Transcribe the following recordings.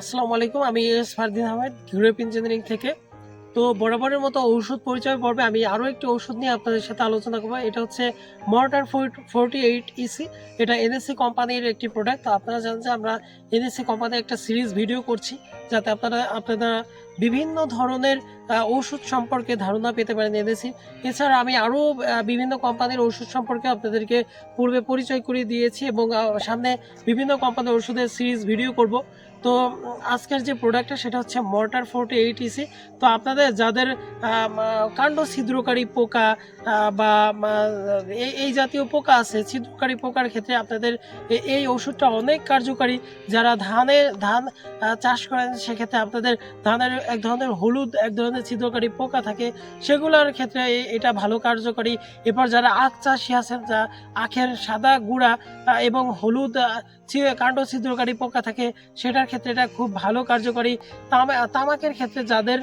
আসসালামু আলাইকুম, আমি S Fardin Ahmed, Europe engineering থেকে। তো বরাবরের মতো ঔষধ পরিচয় পর্বে আমি আরও একটি ঔষধ নিয়ে আপনাদের সাথে আলোচনা করব। এটা হচ্ছে মর্টার ফোরটি এইট ইসি এটা এনএসসি কোম্পানির একটি প্রোডাক্ট তো আপনারা জানেন যে আমরা এনএসসি কোম্পানির একটা সিরিজ ভিডিও করছি, যাতে আপনারা আপনারা বিভিন্ন ধরনের ওষুধ সম্পর্কে ধারণা পেতে পারেন এনএসসি এছাড়া আমি আরও বিভিন্ন কোম্পানির ওষুধ সম্পর্কে আপনাদেরকে পূর্বে পরিচয় করিয়ে দিয়েছি এবং সামনে বিভিন্ন কোম্পানির ওষুধের সিরিজ ভিডিও করব। তো আজকের যে প্রোডাক্টটা সেটা হচ্ছে মর্টার ফোর্টি এইট ইসি তো আপনাদের যাদের কাণ্ড ছিদ্রকারী পোকা বা এই- জাতীয় পোকা আছে, ছিদ্রকারী পোকার ক্ষেত্রে আপনাদের এই ওষুধটা অনেক কার্যকারী। যারা ধানের ধান চাষ করেন, সেক্ষেত্রে আপনাদের ধানের, এক ধরনের হলুদ, এক ধরনের ছিদ্রকারী পোকা থাকে, সেগুলোর ক্ষেত্রে এটা ভালো কার্যকারী। এরপর যারা আখ চাষি আছেন, যা আখের সাদা গুঁড়া এবং হলুদ কাণ্ড ছিদ্রকারী পোকা থাকে, সেটার ক্ষেত্রে এটা খুব ভালো কার্যকরী। তামা, তামাকের ক্ষেত্রে যাদের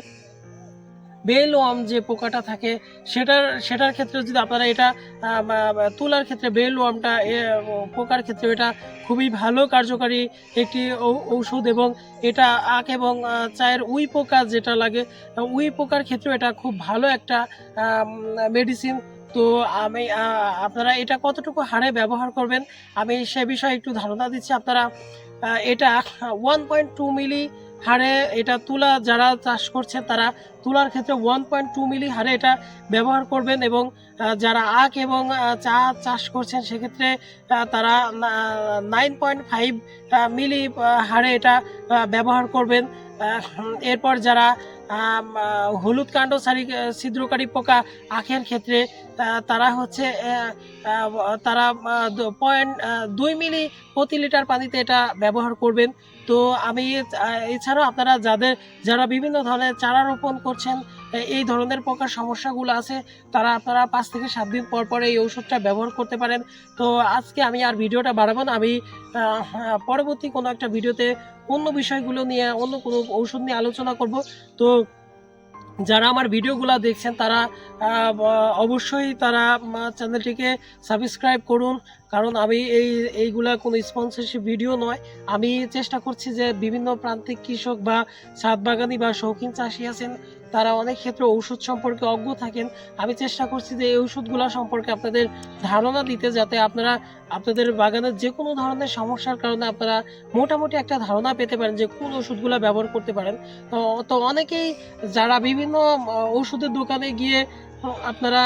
বেল ওয়াম যে পোকাটা থাকে, সেটার সেটার ক্ষেত্রে যদি আপনারা এটা তুলার ক্ষেত্রে বেল ওয়ামটা পোকার ক্ষেত্রে এটা খুবই ভালো কার্যকারী একটি ঔষধ এবং এটা আখ এবং চায়ের উই পোকা যেটা লাগে, উই পোকার ক্ষেত্রে এটা খুব ভালো একটা মেডিসিন তো আমি আপনারা এটা কতটুকু হারে ব্যবহার করবেন? আমি সে বিষয়ে একটু ধারণা দিচ্ছি। আপনারা এটা ওয়ান পয়েন্ট টু মিলি হারে এটা তুলা যারা চাষ করছেন, তারা তুলার ক্ষেত্রে ওয়ান পয়েন্ট টু মিলি হারে এটা ব্যবহার করবেন এবং যারা আখ এবং চা চাষ করছেন, সেক্ষেত্রে তারা নাইন পয়েন্ট ফাইভ মিলি হারে এটা ব্যবহার করবেন। এরপর যারা হলুদ কাণ্ড, সারি ছিদ্রকারী পোকা আখের ক্ষেত্রে তারা হচ্ছে তারা পয়েন্ট দুই মিলি প্রতি লিটার পানিতে এটা ব্যবহার করবেন। তো আমি এছাড়াও আপনারা যাদের, যারা বিভিন্ন ধরনের চারা রোপণ করছেন এই ধরনের প্রকার সমস্যাগুলো আছে তারা আপনারা পাঁচ থেকে সাত দিন পর পর এই ওষুধটা ব্যবহার করতে পারেন। তো আজকে আমি আর ভিডিওটা বাড়াবো না আমি হ্যাঁ, পরবর্তী কোনো একটা ভিডিওতে অন্য বিষয়গুলো নিয়ে অন্য কোনো ঔষধ নিয়ে আলোচনা করব। তো যারা আমার ভিডিওগুলো দেখছেন তারা অবশ্যই তারা চ্যানেলটিকে সাবস্ক্রাইব করুন কারণ আমি এই, এইগুলা কোনো স্পন্সরশিপ ভিডিও নয়। আমি চেষ্টা করছি যে বিভিন্ন প্রান্তিক কৃষক বা ছাদ বাগানি বা শৌখিন চাষি আছেন, তারা অনেক ক্ষেত্রে ঔষধ সম্পর্কে অজ্ঞ থাকেন। আমি চেষ্টা করছি যে এই ওষুধগুলো সম্পর্কে আপনাদের ধারণা দিতে যাতে আপনারা, আপনাদের বাগানের যে কোনো ধরনের সমস্যার কারণে আপনারা মোটামুটি একটা ধারণা পেতে পারেন যে কোন ওষুধগুলো ব্যবহার করতে পারেন। তো অনেকেই যারা বিভিন্ন ওষুধের দোকানে গিয়ে আপনারা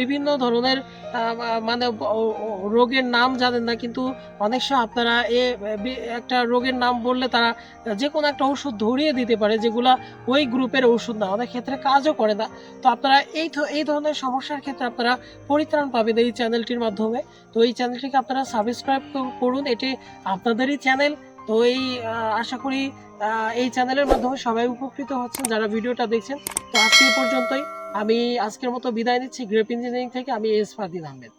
বিভিন্ন ধরনের মানে রোগের নাম জানেন না, কিন্তু অনেক সময় আপনারা এ একটা রোগের নাম বললে তারা যে কোনো একটা ওষুধ ধরিয়ে দিতে পারে, যেগুলা ওই গ্রুপের ওষুধ না, অনেক ক্ষেত্রে কাজও করে না। তো আপনারা এই এই ধরনের সমস্যার ক্ষেত্রে আপনারা পরিত্রাণ পাবেন এই চ্যানেলটির মাধ্যমে। তো এই চ্যানেলটিকে আপনারা সাবস্ক্রাইব করুন, এটি আপনাদেরই চ্যানেল। তো এই আশা করি এই চ্যানেলের মাধ্যমে সবাই উপকৃত হচ্ছেন, যারা ভিডিওটা দেখছেন। তো আজকে পর্যন্তই। আমি আজকের মতো বিদায় নিচ্ছি গ্রেপ ইঞ্জিনিয়ারিং থেকে আমি এস ফাদিন আহমেদ।